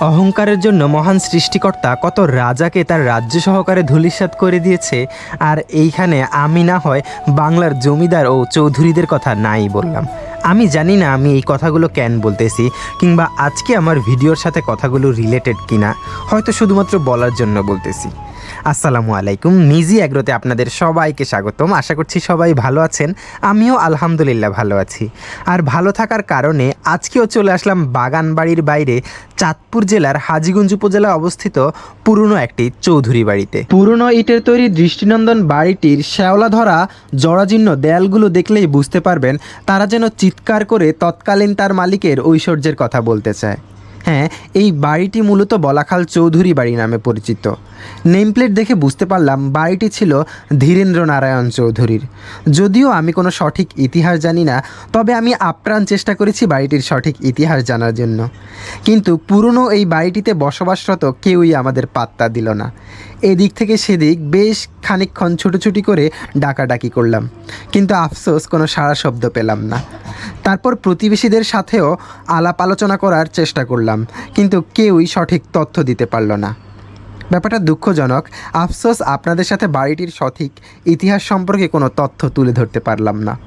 অহংকারের জন্য মহান সৃষ্টিকর্তা কত রাজাকে তার রাজ্য সহকারে ধূলিসাত করে দিয়েছে, আর এইখানে আমি না হয় বাংলার জমিদার ও চৌধুরীদের কথা নাই বললাম। আমি জানি না আমি এই কথাগুলো কেন বলতেছি, কিংবা আজকে আমার ভিডিওর সাথে কথাগুলো রিলেটেড কিনা, হয়তো শুধুমাত্র বলার জন্য বলতেছি। আসসালামু আলাইকুম। নিজি অ্যাগ্রোতে আপনাদের সবাইকে স্বাগতম। আশা করছি সবাই ভালো আছেন। আমিও আলহামদুলিল্লাহ ভালো আছি। আর ভালো থাকার কারণে আজকেও চলে আসলাম বাগান বাড়ির বাইরে চাঁদপুর জেলার হাজিগঞ্জ উপজেলায় অবস্থিত পুরনো একটি চৌধুরী বাড়িতে। পুরনো ইটের তৈরি দৃষ্টিনন্দন বাড়িটির শ্যাওলা ধরা জরাজীর্ণ দেয়ালগুলো দেখলেই বুঝতে পারবেন তারা যেন চিৎকার করে তৎকালীন তার মালিকের ঐশ্বর্যের কথা বলতে চায়। হ্যাঁ এই বাড়িটি মূলত বলাখাল চৌধুরী বাড়ি নামে পরিচিত। নেম প্লেট দেখে বুঝতে পারলাম বাড়িটি ছিল ধীরেন্দ্র নারায়ণ চৌধুরীর। যদিও আমি কোনো সঠিক ইতিহাস জানি না, তবে আমি আপ্রাণ চেষ্টা করেছি বাড়িটির সঠিক ইতিহাস জানার জন্য। কিন্তু পুরনো এই বাড়িটিতে বসবাসরত কেউই আমাদের পাত্তা দিল না। এদিক থেকে সেদিক বেশ খানিকক্ষণ ছুটোছুটি করে ডাকাডাকি করলাম। কিন্তু আফসোস কোনো সারা শব্দ পেলাম না। তারপর প্রতিবেশীদের সাথেও আলাপ আলোচনা করার চেষ্টা করলাম, কিন্তু কেউই সঠিক তথ্য দিতে পারল না। ব্যাপারটা দুঃখজনক। আফসোস, আপনাদের সাথে বাড়িটির সঠিক ইতিহাস সম্পর্কে কোনো তথ্য তুলে ধরতে পারলাম না।